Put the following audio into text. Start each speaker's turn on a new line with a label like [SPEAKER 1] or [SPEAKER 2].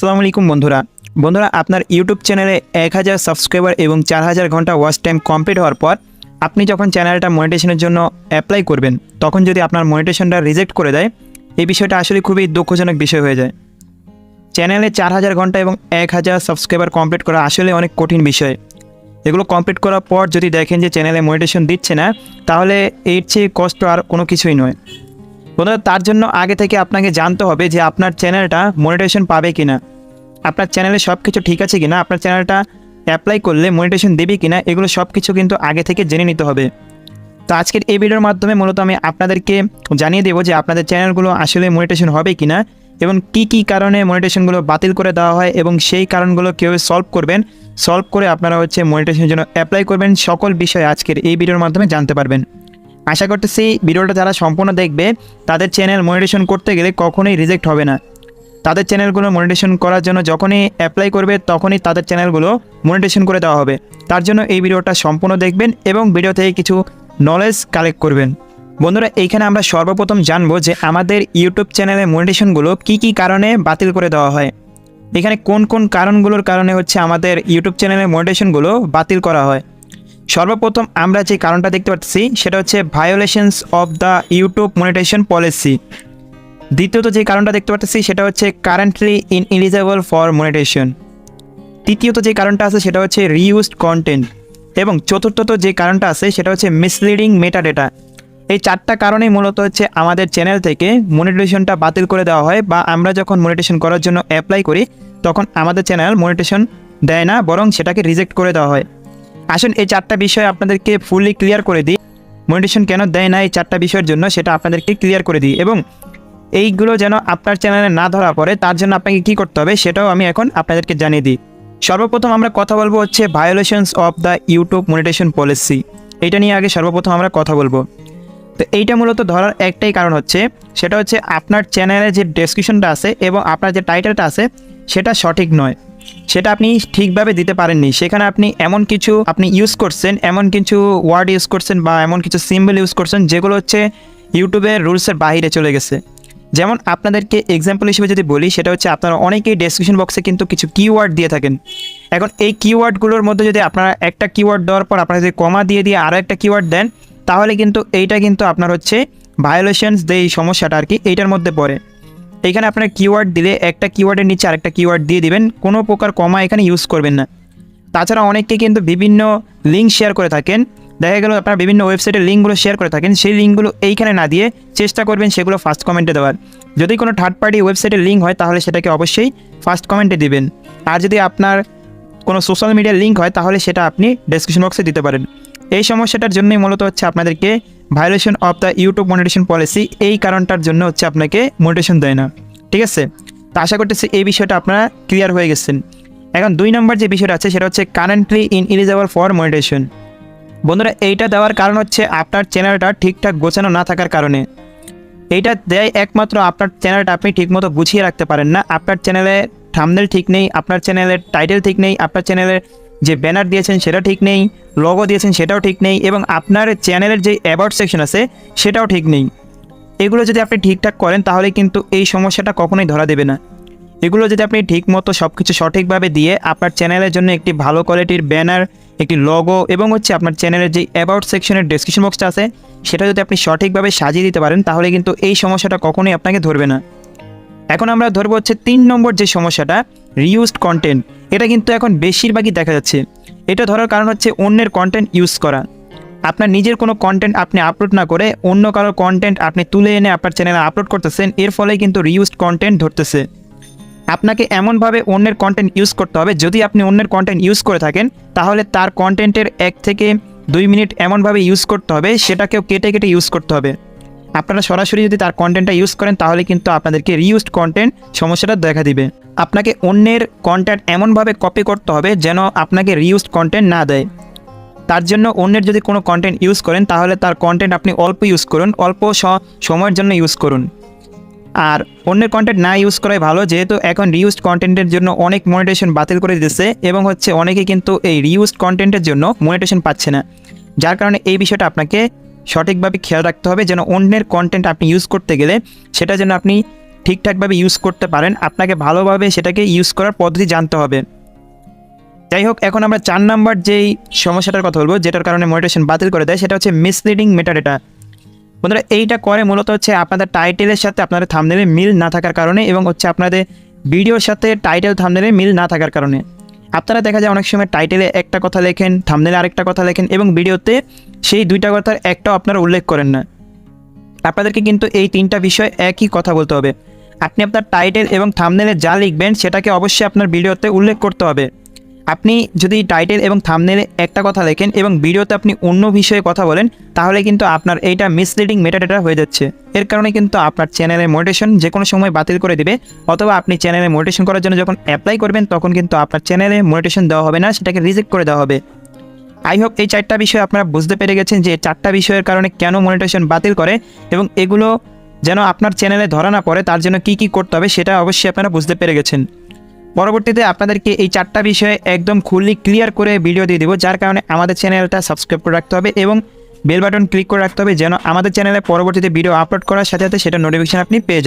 [SPEAKER 1] আসসালামু আলাইকুম বন্ধুরা। বন্ধুরা, আপনার ইউটিউব চ্যানেলে এক হাজার সাবস্ক্রাইবার এবং চার হাজার ঘণ্টা ওয়াচ টাইম কমপ্লিট হওয়ার পর আপনি যখন চ্যানেলটা মনিটেশনের জন্য অ্যাপ্লাই করবেন, তখন যদি আপনার মনিটেশনটা রিজেক্ট করে দেয়, এই বিষয়টা আসলে খুবই দুঃখজনক বিষয় হয়ে যায়। চ্যানেলে চার হাজার ঘণ্টা এবং এক হাজার সাবস্ক্রাইবার কমপ্লিট করা আসলে অনেক কঠিন বিষয়। এগুলো কমপ্লিট করার পর যদি দেখেন যে চ্যানেলে মনিটেশন দিচ্ছে না, তাহলে এর চেয়ে কষ্ট আর কোনো কিছুই নয়। বন্ধুরা, তার জন্য আগে থেকে আপনাকে জানতে হবে যে আপনার চ্যানেলটা মনিটেশন পাবে কি না আপনার চ্যানেলে সব কিছু ঠিক আছে কি না আপনার চ্যানেলটা অ্যাপ্লাই করলে মনিটেশন দেবে কি না এগুলো সব কিছু কিন্তু আগে থেকে জেনে নিতে হবে। তো আজকের এই ভিডিওর মাধ্যমে মূলত আমি আপনাদেরকে জানিয়ে দেবো যে আপনাদের চ্যানেলগুলো আসলে মনিটেশন হবে কি না এবং কী কী কারণে মনিটেশনগুলো বাতিল করে দেওয়া হয় এবং সেই কারণগুলো কীভাবে সলভ করবেন, সলভ করে আপনারা হচ্ছে মনিটেশনের জন্য অ্যাপ্লাই করবেন, সকল বিষয় আজকের এই ভিডিওর মাধ্যমে জানতে পারবেন। আশা করতেছি ভিডিওটা যারা সম্পূর্ণ দেখবে, তাদের চ্যানেল মনিটেশন করতে গেলে কখনোই রিজেক্ট হবে না। তাদের চ্যানেলগুলো মনিটেশন করার জন্য যখনই অ্যাপ্লাই করবে, তখনই তাদের চ্যানেলগুলো মনিটেশন করে দেওয়া হবে। তার জন্য এই ভিডিওটা সম্পূর্ণ দেখবেন এবং ভিডিও থেকে কিছু নলেজ কালেক্ট করবেন। বন্ধুরা, এইখানে আমরা সর্বপ্রথম জানব যে আমাদের ইউটিউব চ্যানেলের মনিটেশনগুলো কি কি কারণে বাতিল করে দেওয়া হয়। এখানে কোন কোন কারণগুলোর কারণে হচ্ছে আমাদের ইউটিউব চ্যানেলের মনিটেশনগুলো বাতিল করা হয়। সর্বপ্রথম আমরা যে কারণটা দেখতে পাচ্ছি, সেটা হচ্ছে violations of the YouTube monetization policy দ্বিতীয়ত যে কারণটা দেখতে পাচ্ছি, সেটা হচ্ছে currently ineligible for monetization তৃতীয়ত যে কারণটা আছে, সেটা হচ্ছে রিউজড কন্টেন্ট এবং চতুর্থত যে কারণটা আছে, সেটা হচ্ছে মিসলিডিং মেটাডেটা এই চারটা কারণেই মূলত হচ্ছে আমাদের চ্যানেল থেকে মনিটেশনটা বাতিল করে দেওয়া হয় বা আমরা যখন মনিটেশন করার জন্য অ্যাপ্লাই করি, তখন আমাদের চ্যানেল মনিটেশন দেয় না, বরং সেটাকে রিজেক্ট করে দেওয়া হয়। আসুন, এই চারটা বিষয় আপনাদেরকে ফুললি ক্লিয়ার করে দিই। মনিটেশন কেন দেয় না এই চারটা বিষয়ের জন্য, সেটা আপনাদেরকে ক্লিয়ার করে দিই। এবং এইগুলো যেন আপনার চ্যানেলে না ধরা পড়ে, তার জন্য আপনাকে কী করতে হবে, সেটাও আমি এখন আপনাদেরকে জানিয়ে দিই। সর্বপ্রথম আমরা কথা বলব হচ্ছে violations of the YouTube monetization policy এটা নিয়ে আগে সর্বপ্রথম আমরা কথা বলব। তো এইটা মূলত ধরার একটাই কারণ হচ্ছে, সেটা হচ্ছে আপনার চ্যানেলে যে ডেসক্রিপশনটা আছে এবং আপনার যে টাইটেলটা আছে, সেটা সঠিক নয়। সেটা আপনি ঠিকভাবে দিতে পারেননি। সেখানে আপনি এমন কিছু আপনি ইউজ করছেন, এমন কিছু ওয়ার্ড ইউজ করছেন বা এমন কিছু সিম্বল ইউজ করছেন, যেগুলো হচ্ছে ইউটিউবের রুলসের বাইরে চলে গেছে। যেমন আপনাদেরকে এক্সাম্পল হিসেবে যদি বলি, সেটা হচ্ছে আপনারা অনেকেই ডেসক্রিপশন বক্সে কিন্তু কিছু কিওয়ার্ড দিয়ে থাকেন। এখন এই কিওয়ার্ডগুলোর মধ্যে যদি আপনারা একটা কিওয়ার্ড দেওয়ার পর আপনারা যদি কমা দিয়ে দিয়ে আরও একটা কিওয়ার্ড দেন, তাহলে কিন্তু এইটা কিন্তু আপনার হচ্ছে ভায়োলেশনস যে এই সমস্যাটা আর কি এইটার মধ্যে পড়ে। এখানে আপনার কিওয়ার্ড দিলে একটা কিওয়ার্ডের নিচে আরেকটা কিওয়ার্ড দিয়ে দিবেন। কোনো প্রকার কমা এখানে ইউজ করবেন না। তাছাড়া অনেকে কিন্তু বিভিন্ন লিঙ্ক শেয়ার করে থাকেন। দেখা গেল আপনারা বিভিন্ন ওয়েবসাইটের লিঙ্কগুলো শেয়ার করে থাকেন, সেই লিঙ্কগুলো এইখানে না দিয়ে চেষ্টা করবেন সেগুলো ফার্স্ট কমেন্টে দেওয়ার। যদি কোনো থার্ড পার্টি ওয়েবসাইটের লিঙ্ক হয়, তাহলে সেটাকে অবশ্যই ফার্স্ট কমেন্টে দিবেন। আর যদি আপনার কোনো সোশ্যাল মিডিয়ার লিঙ্ক হয়, তাহলে সেটা আপনি ডেসক্রিপশন বক্সে দিতে পারেন। এই সমস্যাটার জন্যই মূলত হচ্ছে আপনাদেরকে violation of the YouTube monetization policy এই কারণটার জন্য হচ্ছে আপনাকে মনিটেশন দেয় না। ঠিক আছে? তো আশা করতেছি এই বিষয়টা আপনারা ক্লিয়ার হয়ে গেছেন। এখন দুই নম্বর যে বিষয়টা আছে সেটা হচ্ছে currently ineligible for monetization বন্ধুরা, এইটা দেওয়ার কারণ হচ্ছে আপনার চ্যানেলটা ঠিকঠাক গোছানো না থাকার কারণে। এইটা দেয় একমাত্র আপনার চ্যানেলটা আপনি ঠিকমতো গুছিয়ে রাখতে পারেন না। আপনার চ্যানেলে থামনেল ঠিক নেই, আপনার চ্যানেলের টাইটেল ঠিক নেই, আপনার চ্যানেলের যে ব্যানার দিয়েছেন সেটা ঠিক নেই লগো দিয়েছেন সেটাও ঠিক নেই এবং আপনার চ্যানেলের যে অ্যাবাউট সেকশন আছে সেটাও ঠিক নেই। এগুলো যদি আপনি ঠিকঠাক করেন তাহলে কিন্তু এই সমস্যাটা কখনোই ধরা দেবে না। এগুলো যদি আপনি ঠিক মতো সব কিছু সঠিকভাবে দিয়ে আপনার চ্যানেলের জন্য একটি ভালো কোয়ালিটির ব্যানার একটি লগো এবং হচ্ছে আপনার চ্যানেলের যে অ্যাবাউট সেকশনের ডেসক্রিপশন বক্সটা আছে, সেটা যদি আপনি সঠিকভাবে সাজিয়ে দিতে পারেন তাহলে কিন্তু এই সমস্যাটা কখনোই আপনাকে ধরবে না। এখন আমরা ধরবো হচ্ছে তিন নম্বর যে সমস্যাটা রিউজড কন্টেন্ট এটা কিন্তু এখন বেশিরভাগই দেখা যাচ্ছে। এটা ধরার কারণ হচ্ছে অন্যের কন্টেন্ট ইউজ করা। আপনার নিজের কোনো কন্টেন্ট আপনি আপলোড না করে অন্য কারোর কন্টেন্ট আপনি তুলে এনে আপনার চ্যানেলে আপলোড করতেছেন, এর ফলে কিন্তু রিউজড কন্টেন্ট ধরতেছে। আপনাকে এমনভাবে অন্যের কন্টেন্ট ইউজ করতে হবে, যদি আপনি অন্যের কন্টেন্ট ইউজ করে থাকেন, তাহলে তার কন্টেন্টের এক থেকে দুই মিনিট এমনভাবে ইউজ করতে হবে, সেটাকেও কেটে কেটে ইউজ করতে হবে। আপনারা সরাসরি যদি তার কন্টেন্টটা ইউজ করেন, তাহলে কিন্তু আপনাদেরকে রিউজড কন্টেন্ট সমস্যাটা দেখা দিবে। আপনাকে অন্যের কন্টেন্ট এমনভাবে কপি করতে হবে যেন আপনাকে রিউজড কন্টেন্ট না দেয়। তার জন্য অন্যের যদি কোনো কন্টেন্ট ইউজ করেন, তাহলে তার কন্টেন্ট আপনি অল্প ইউজ করুন, অল্প সময়ের জন্য ইউজ করুন। আর অন্যের কন্টেন্ট না ইউজ করাই ভালো, যেহেতু এখন রিউজড কন্টেন্টের জন্য অনেক মনিটেশন বাতিল করে দিতেছে এবং হচ্ছে অনেকে কিন্তু এই রিউজড কন্টেন্টের জন্য মনিটেশন পাচ্ছে না। যার কারণে এই বিষয়টা আপনাকে সঠিকভাবে খেয়াল রাখতে হবে যেন অন্যের কন্টেন্ট আপনি ইউজ করতে গেলে সেটা যেন আপনি ঠিকঠাকভাবে ইউজ করতে পারেন, আপনাকে ভালোভাবে সেটাকে ইউজ করার পদ্ধতি জানতে হবে। যাই হোক, এখন আমরা চার নাম্বার যেই সমস্যাটার কথা বলব, যেটার কারণে মোটিভেশন বাতিল করে দেয়, সেটা হচ্ছে মিসলিডিং মেটাডেটা বন্ধুরা, এইটা করে মূলত হচ্ছে আপনাদের টাইটেলের সাথে আপনাদের থামনেলে মিল না থাকার কারণে এবং হচ্ছে আপনাদের ভিডিওর সাথে টাইটেল থামনেলে মিল না থাকার কারণে। আপনারা দেখা যায় অনেক সময় টাইটেলে একটা কথা লেখেন থামনেলে আরেকটা কথা লেখেন এবং ভিডিওতে সেই দুইটা কথার একটাও আপনারা উল্লেখ করেন না। আপনাদেরকে কিন্তু এই তিনটা বিষয় একই কথা বলতে হবে। আপনি আপনার টাইটেল এবং থামনেলে যা লিখবেন সেটাকে অবশ্যই আপনার ভিডিওতে উল্লেখ করতে হবে। আপনি যদি টাইটেল এবং থামনেলে একটা কথা লেখেন এবং ভিডিওতে আপনি অন্য বিষয়ে কথা বলেন, তাহলে কিন্তু আপনার এইটা মিসলিডিং মেটাডেটা হয়ে যাচ্ছে। এর কারণে কিন্তু আপনার চ্যানেলের মোটিভেশন যে কোনো সময় বাতিল করে দেবে, অথবা আপনি চ্যানেলে মোটিভেশন করার জন্য যখন অ্যাপ্লাই করবেন, তখন কিন্তু আপনার চ্যানেলে মোটিভেশন দেওয়া হবে না, সেটাকে রিজেক্ট করে দেওয়া হবে। আই হোপ এই চারটা বিষয় আপনারা বুঝতে পেরে গেছেন যে চারটা বিষয়ের কারণে কেন মনিটেশন বাতিল করে এবং এগুলো যেন আপনার চ্যানেলে ধরা না পড়ে, তার জন্য কি কি করতে হবে সেটা অবশ্যই আপনারা বুঝতে পেরে গেছেন। পরবর্তীতে আপনাদেরকে এই চারটা বিষয়ে একদম খুললি ক্লিয়ার করে ভিডিও দিয়ে দেবো, যার কারণে আমাদের চ্যানেলটা সাবস্ক্রাইব করে রাখতে হবে এবং বেল বাটন ক্লিক করে রাখতে হবে যেন আমাদের চ্যানেলে পরবর্তীতে ভিডিও আপলোড করার সাথে সাথে সেটা নোটিফিকেশান আপনি পেয়ে